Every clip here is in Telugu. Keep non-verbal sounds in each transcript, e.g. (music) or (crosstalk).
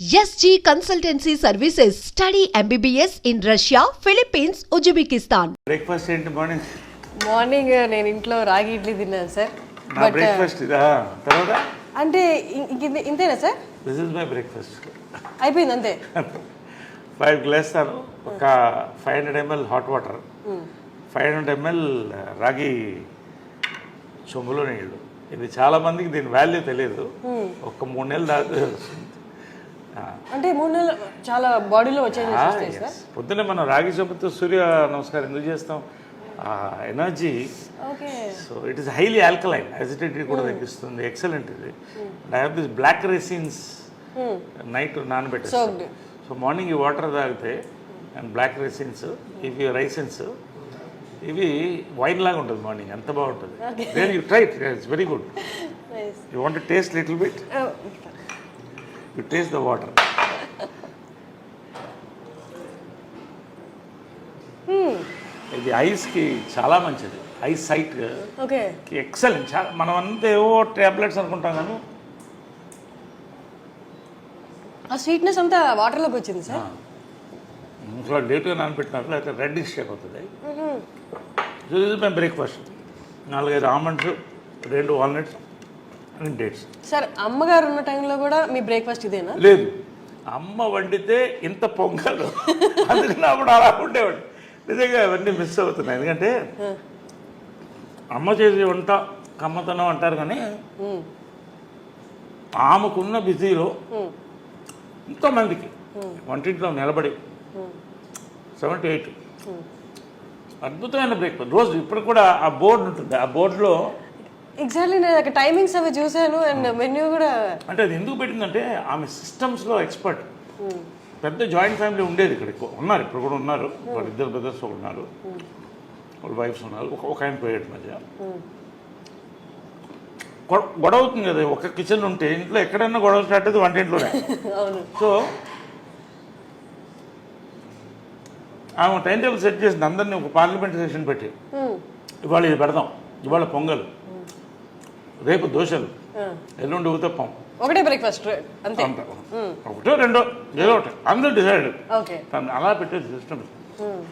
SG Consultancy Services. Study MBBS in Russia, Philippines, Uzbekistan. Breakfast ఏంటి మార్నింగ్ మార్నింగ్ నేను ఇంట్లో రాగి ఇడ్లీ తిన్నాను సార్. నా బట్ బ్రేక్ఫాస్ట్ ఇదా? తర్వాత? అంటే ఇ- ఇంక ఇది- ఇంతేనా sir? This is my breakfast అయిపోయింది అంతే. (laughs) ఫైవ్ గ్లాస్తాను ఒక five hundred ML hot water five hundred ML రాగి చెంబులో నీళ్ళు. ఇది చాలా మందికి దీని వాల్యూ తెలియదు ఒక మూడు నెలలు దాకా అంటే మూడు నెలలు చాలా బాడీలో వచ్చేది పొద్దున్నే మనం రాగి చెంబుతో సూర్య నమస్కారం ఎందుకు చేస్తాం? Energy. Okay. So it is highly alkaline agitated కూడా తగ్గిస్తుంది. ఎక్సలెంట్ ఇది. దిస్ బ్లాక్ రెసిన్స్ నైట్ నానబెట్టేస్తాను Soaked. సో మార్నింగ్ ఈ వాటర్ తాగితే అండ్ బ్లాక్ రెసిన్స్ ఇవి రైసిన్స్ ఇవి వైన్ లాగా ఉంటుంది మార్నింగ్ ఎంత బాగుంటుంది. You try it's very good you want taste little bit you taste the water ఇది ఐస్కి చాలా మంచిది. Eyesight okay. ఎక్సలెంట్. చాలా మనం అంతా ఏవో టాబ్లెట్స్ అనుకుంటాం కానీ ఆ స్వీట్నెస్ అంతా వాటర్లోకి వచ్చింది సార్. ఇంట్లో లేట్గా నానబెట్టినారు లేకపోతే రెడ్డిష్ అయిపోతుంది సో ఇది మేము బ్రేక్ఫాస్ట్. నాలుగైదు ఆల్మండ్స్ రెండు వాల్నట్స్ డేట్స్ సార్ అమ్మగారు ఉన్న టైంలో కూడా మీ బ్రేక్ఫాస్ట్ ఇదేనా? లేదు. అమ్మ వండితే ఇంత పొంగలు. (laughs) అందుకని అప్పుడు అలా ఉండేవాడు. నిజంగా అవన్నీ మిస్ అవుతున్నాయి. ఎందుకంటే అమ్మ చేసే వంట కమ్మతనం అంటారు కానీ. ఆమెకున్న బిజీలో. ఎంతోమందికి వంటింట్లో నిలబడి సెవెంటీ ఎయిట్ అద్భుతమైన బ్రేక్ఫాస్ట్ రోజు ఇప్పుడు కూడా ఆ బోర్డు ఉంటుంది. ఆ బోర్డులో ఎగ్జాక్ట్లీ నేను అక్కడ టైమింగ్స్ అవి చూశాను అండ్ మెన్యూ కూడా అంటే అది ఎందుకు పెట్టిందంటే ఆమె సిస్టమ్స్లో ఎక్స్పర్ట్ పెద్ద జాయింట్ ఫ్యామిలీ ఉండేది ఇక్కడ ఉన్నారు ఇప్పుడు కూడా ఉన్నారు. వాళ్ళ ఇద్దరు బ్రదర్స్ ఉన్నారు. వాళ్ళ వైఫ్స్ ఉన్నారు. ఒక ఒక ఆయన పోయాడు మధ్య. గొడవ అవుతుంది కదా ఒక కిచెన్ ఉంటే ఇంట్లో ఎక్కడైనా గొడవ స్టార్ట్ అయితే వంటింట్లోనే. (laughs) సో ఆమె టైం టేబుల్ సెట్ చేసింది అందరినీ ఒక పార్లమెంట్ సెషన్ పెట్టి. ఇవాళ ఇది పెడదాం ఇవాళ పొంగల్. రేపు దోశలు. ఎల్లుండి ఊతప్పం ఒకటే బ్రేక్ఫాస్ట్ అంతే. ఒకటో రెండో ఏదో ఒకటి. అందరూ డిసైడ్ ఓకే. అలా పెట్టే సిస్టమ్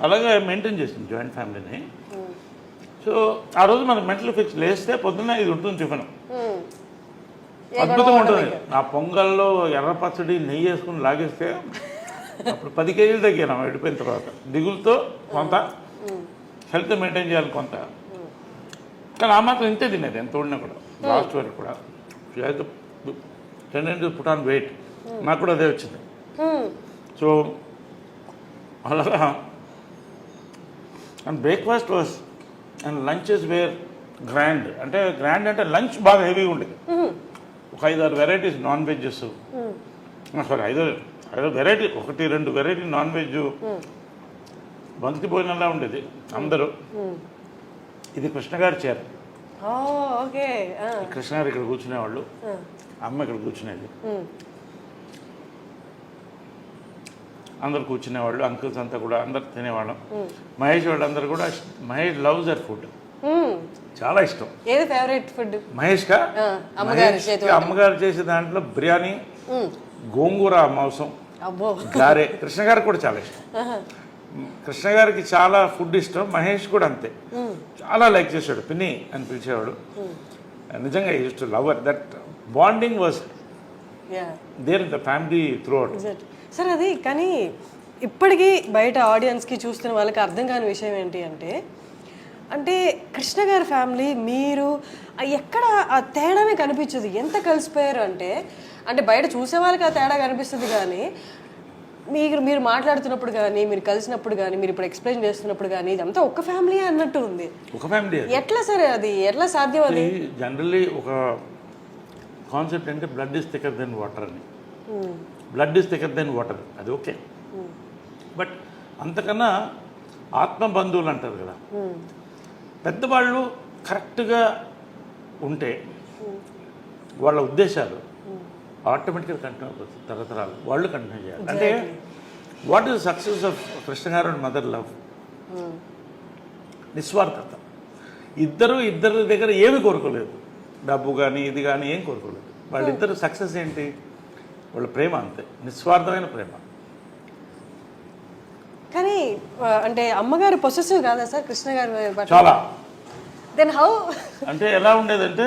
అలాగే మెయింటైన్ చేసింది జాయింట్ ఫ్యామిలీని సో ఆ రోజు మనకి మెంటల్ ఫిక్స్ లేస్తే పొద్దున్న ఇది ఉంటుంది టిఫిన్ అద్భుతంగా ఉంటుంది. ఆ పొంగల్లో ఎర్ర పచ్చడి నెయ్యి వేసుకుని లాగేస్తే అప్పుడు పది కేజీలు తగ్గాను వెళ్ళిపోయిన తర్వాత. దిగులతో కొంత. హెల్త్ మెయింటైన్ చేయాలి కొంత. కానీ ఆ మాత్రం ఇంతే తినేది ఎంత ఉన్నా కూడా. లాస్ట్ వరకు కూడా. టెండెంట్ పుట్ ఆన్ వెయిట్ నాకు కూడా అదే వచ్చింది. సో అలాగా. And breakfast was and lunches were grand అంటే గ్రాండ్ అంటే లంచ్ బాగా హెవీగా ఉండేది. మ్మ్. ఒక ఐదారు వెరైటీస్ నాన్ వెజ్జెస్ సారీ ఐదు ఐదు వెరైటీ ఒకటి రెండు వెరైటీ నాన్ వెజ్ బంతి భోజనంలా ఉండేది అందరూ. ఇది కృష్ణ గారి చీర. ఓకే. కృష్ణ గారు ఇక్కడ కూర్చునేవాళ్ళు. అమ్మ ఇక్కడ కూర్చునేది. అందరు కూర్చునేవాళ్ళు అంకుల్స్ అంతా కూడా అందరు తినేవాళ్ళం. మహేష్ వాళ్ళందరూ కూడా మహేష్ లవ్స్ దర్ ఫుడ్. చాలా ఇష్టం. ఏది ఫేవరెట్ ఫుడ్? మహేష్కా? ఆ, అమ్మగారి చేసే దాంట్లో బిర్యానీ గోంగూర మాంసం గారె. కృష్ణ గారికి కూడా చాలా ఇష్టం. కృష్ణ గారికి చాలా ఫుడ్ ఇష్టం మహేష్ కూడా అంతే. చాలా లైక్ చేశాడు పిన్ని అని పిలిచేవాడు. నిజంగా used to lover that bonding was ya there the family throughout sir అది కానీ ఇప్పటికీ బయట ఆడియన్స్కి చూస్తున్న వాళ్ళకి అర్థం కాని విషయం ఏంటి అంటే అంటే కృష్ణ గారి ఫ్యామిలీ మీరు ఎక్కడ ఆ తేడానే కనిపించదు. ఎంత కలిసిపోయారు అంటే అంటే బయట చూసే వాళ్ళకి ఆ తేడా కనిపిస్తుంది కానీ మీరు మీరు మాట్లాడుతున్నప్పుడు కానీ మీరు కలిసినప్పుడు కానీ మీరు ఇప్పుడు ఎక్స్ప్లెయిన్ చేస్తున్నప్పుడు కానీ ఇదంతా ఒక్క ఫ్యామిలీ అన్నట్టు ఉంది. ఒక ఫ్యామిలీ ఎట్లా సరే అది? ఎట్లా సాధ్యం అది? జనరల్లీ ఒక కాన్సెప్ట్ అంటే blood is thicker than water అని. Blood is thicker than water అది ఓకే. బట్ అంతకన్నా ఆత్మ బంధువులు అంటారు కదా. పెద్దవాళ్ళు కరెక్ట్గా ఉంటే వాళ్ళ ఉద్దేశాలు ఆటోమేటిక్గా కంటిన్యూ అవుతుంది తరతరాలు. వాళ్ళు కంటిన్యూ చేయాలి. అంటే what is success of Krishna garu and mother love? నిస్వార్థత. ఇద్దరు ఇద్దరి దగ్గర ఏమి కోరుకోలేదు. డబ్బు కానీ ఇది కానీ ఏం కోరుకోలేదు. వాళ్ళిద్దరు సక్సెస్ ఏంటి? వాళ్ళ ప్రేమ అంతే. నిస్వార్థమైన ప్రేమ. కానీ అంటే అమ్మగారు పొసెసివ్ కాదా సార్? కృష్ణ గారి చాలా. దెన్ హౌ అంటే ఎలా ఉండేదంటే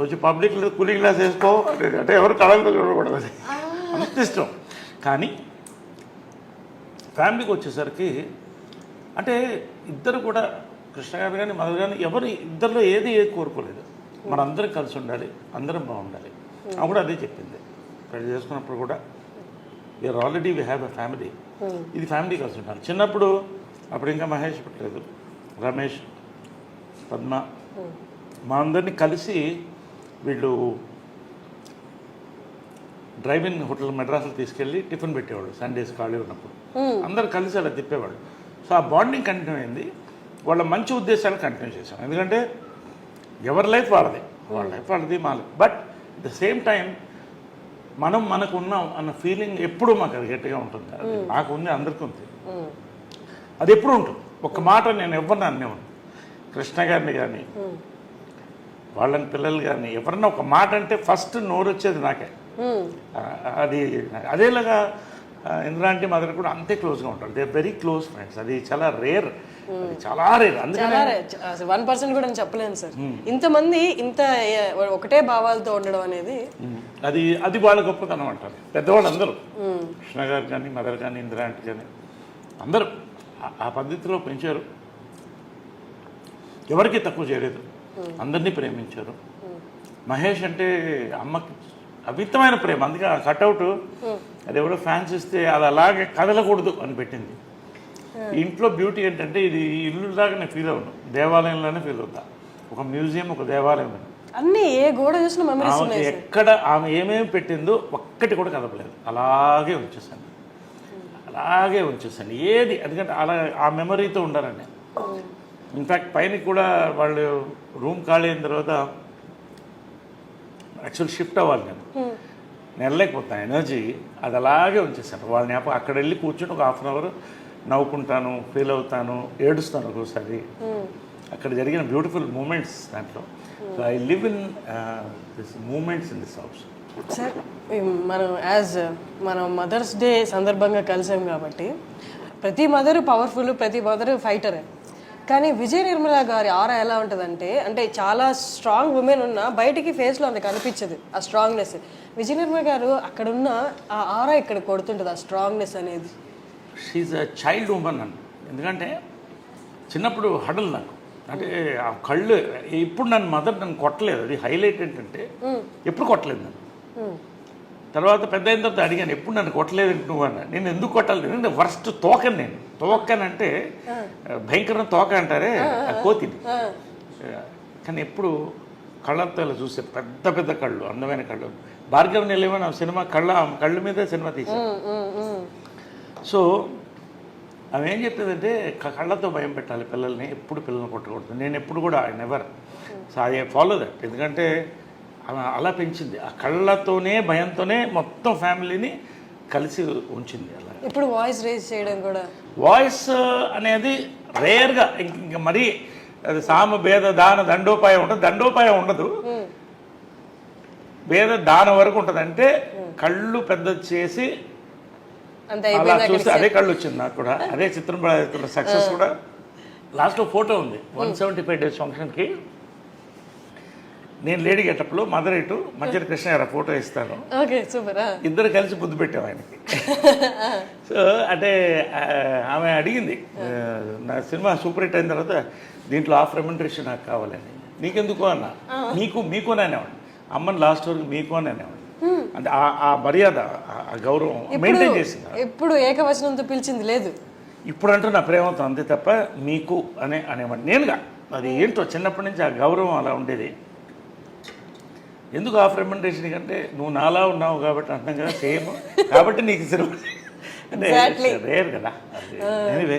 కొంచెం పబ్లిక్ కూలింగ్ గ్లాస్ వేసుకో. అంటే ఎవరు కళలతో చూడకూడదు అది. అంత ఇష్టం. కానీ ఫ్యామిలీకి వచ్చేసరికి అంటే ఇద్దరు కూడా కృష్ణ గారు కానీ మదర్ కానీ ఎవరు ఇద్దరిలో ఏది ఏది కోరుకోలేదు. మనందరం కలిసి ఉండాలి అందరం బాగుండాలి. ఆమె కూడా అదే చెప్పింది. పెళ్ళి చేసుకున్నప్పుడు కూడా we're already we have a family ఇది ఫ్యామిలీ కలిసి ఉంటారు చిన్నప్పుడు అప్పుడు ఇంకా మహేష్ పుట్టలేదు. రమేష్ పద్మ మా అందరినీ కలిసి వీళ్ళు డ్రైవింగ్ హోటల్ మెడ్రాస్లో తీసుకెళ్ళి టిఫిన్ పెట్టేవాళ్ళు సండేస్ ఖాళీ ఉన్నప్పుడు. అందరు కలిసి అలా తిప్పేవాళ్ళు. సో ఆ బాండింగ్ కంటిన్యూ అయింది. వాళ్ళ మంచి ఉద్దేశాలు కంటిన్యూ చేశాం. ఎందుకంటే ఎవరి లైఫ్ వాళ్ళది. వాళ్ళ లైఫ్ వాళ్ళది మా life. But at the same time మనం మనకు ఉన్నాం అన్న ఫీలింగ్ ఎప్పుడూ మాకు అది గట్టిగా ఉంటుంది. అది నాకు ఉంది అందరికీ ఉంది. అది ఎప్పుడు ఉంటుంది? ఒక మాట నేను ఎవరిని అనేవాడిని కృష్ణ గారిని కానీ వాళ్ళని పిల్లలు కానీ ఎవరన్నా ఒక మాట అంటే ఫస్ట్ నోరు వచ్చేది నాకే అది అదేలాగా ఇంద్రాంటి మదర్ కూడా అంతే క్లోజ్గా ఉంటారు. దే వెరీ క్లోజ్ ఫ్రెండ్స్ అది చాలా రేర్ అది చాలా రేర్ అందుకనే వన్ పర్సెంట్ కూడా నేను చెప్పలేను సార్. ఇంతమంది ఇంత ఒకటే భావాలతో ఉండడం అనేది. అది అది వాళ్ళ గొప్పతనం అంటారు. పెద్దవాళ్ళు అందరూ. కృష్ణ గారు కానీ మదర్ కానీ ఇందిరాంటి కానీ అందరూ ఆ పద్ధతిలో పెంచారు. ఎవరికి తక్కువ చేయలేదు. అందరినీ ప్రేమించారు. మహేష్ అంటే అమ్మకి అమితమైన ప్రేమ. అందుకే ఆ కట్అవుట్ అది ఎవరో ఫ్యాన్స్ ఇస్తే అది అలాగే కదలకూడదు అని పెట్టింది. ఇంట్లో బ్యూటీ ఏంటంటే ఇది ఇల్లు లాగా నేను ఫీల్ అవును దేవాలయంలోనే ఫీల్ అవుతా. ఒక మ్యూజియం ఒక దేవాలయం అన్ని ఏ గోడ చూసిన మెమరీస్ ఎక్కడ ఆమె ఏమేమి పెట్టిందో ఒక్కటి కూడా కదపలేదు. అలాగే ఉంచేసాను అలాగే ఉంచేసాను ఏది? ఎందుకంటే అలా ఆ మెమరీతో ఉండాలండి ఇన్ఫ్యాక్ట్ పైన కూడా వాళ్ళు రూమ్ ఖాళీ అయిన తర్వాత యాక్చువల్ షిఫ్ట్ అవ్వాలి నేను వెళ్ళలేకపోతాను ఎనర్జీ అది అలాగే ఉంచేసాను వాళ్ళ జ్ఞాపకం అక్కడ వెళ్ళి కూర్చొని ఒక హాఫ్ అన్ అవర్ నవ్వుకుంటాను ఫీల్ అవుతాను ఏడుస్తాను ఒక్కోసారి. అక్కడ జరిగిన బ్యూటిఫుల్ మూమెంట్స్ దాంట్లో. So I live in this moments in this house sir మనం యాజ్ మనం మదర్స్ డే సందర్భంగా కలిసాం కాబట్టి ప్రతి మదర్ పవర్ఫుల్ ప్రతి మదర్ ఫైటరే కానీ విజయ నిర్మల గారి ఆరా ఎలా ఉంటుందంటే అంటే చాలా స్ట్రాంగ్ ఉమెన్ ఉన్న బయటికి ఫేస్లో అంత కనిపించదు ఆ స్ట్రాంగ్నెస్ విజయ నిర్మల గారు అక్కడ ఉన్న ఆ ఆరా ఇక్కడ కొడుతుంటుంది ఆ స్ట్రాంగ్నెస్ అనేది. షీఈ్ అ చైల్డ్ ఉమెన్ అండి ఎందుకంటే చిన్నప్పుడు హడల్ నాకు. అంటే ఆ కళ్ళు ఇప్పుడు నన్ను మదర్ నన్ను కొట్టలేదు. అది హైలైట్ ఏంటంటే ఎప్పుడు కొట్టలేదు నన్ను. తర్వాత పెద్ద అయిన తర్వాత అడిగాను ఎప్పుడు నన్ను కొట్టలేదు నువ్వు? అన్న. నేను ఎందుకు కొట్టాలి నేను ఫస్ట్ తోకను నేను. తోకనంటే భయంకరం తోక అంటారే ఆ కోతిని. కానీ ఎప్పుడు కళ్ళతో ఇలా చూసే పెద్ద పెద్ద కళ్ళు అందమైన కళ్ళు. భార్గవ్ నిలయమని ఆ సినిమా కళ్ళ కళ్ళ మీద సినిమా తీశాను సో ఆమె ఏం చెప్తుందంటే క- కళ్ళతో భయం పెట్టాలి పిల్లల్ని ఎప్పుడు పిల్లల్ని కొట్టకూడదు. నేను ఎప్పుడు కూడా I never so I follow that ఎందుకంటే అలా పెంచింది. ఆ కళ్ళతోనే భయంతోనే మొత్తం ఫ్యామిలీని కలిసి ఉంచింది అలా. ఇప్పుడు వాయిస్ రేజ్ చేయడం కూడా. వాయిస్ అనేది రేర్గా ఇంక ఇంక మరీ అది సామ భేద దాన దండోపాయం ఉంటుంది. దండోపాయం ఉండదు. భేద దానం వరకు ఉంటుంది. అంటే కళ్ళు పెద్ద చేసి అలా చూస్తే అదే కళ్ళు వచ్చింది నాకు కూడా. అదే చిత్రం సక్సెస్ కూడా. లాస్ట్లో ఫోటో ఉంది. వన్ సెవెంటీ ఫైవ్ డేస్ ఫంక్షన్కి. నేను లేడీ గెటప్లో మదర్ ఇటు మధ్య కృష్ణ గారు ఆ ఫోటో ఇస్తాను. ఇద్దరు కలిసి బుద్ధి పెట్టాం ఆయనకి. సో అంటే ఆమె అడిగింది నా సినిమా సూపర్ హిట్ అయిన తర్వాత దీంట్లో ఆఫ్ రెమెండరేషన్ నాకు కావాలని. నీకెందుకు అన్న? నీకు మీకు అని అనేవాడిని అమ్మని లాస్ట్ వరకు మీకు అని అనేవాడిని అంటే ఆ- ఆ మర్యాద ఆ- గౌరవం మెయింటైన్ చేసింది ఎప్పుడు ఏకవచనంతో పిలిచింది లేదు. ఇప్పుడు అంటూ నా ప్రేమతో అంతే తప్ప మీకు అనే అనేవాడిని నేనుగా అది ఏంటో చిన్నప్పటి నుంచి ఆ గౌరవం అలా ఉండేది. ఎందుకు ఆఫ్ రెమెండేషన్ కంటే నువ్వు నాలా ఉన్నావు కాబట్టి అంటున్నాం కదా సేమ్ కాబట్టి నీకు సినిమా అంటే. రేర్ కదా. ఎనీవే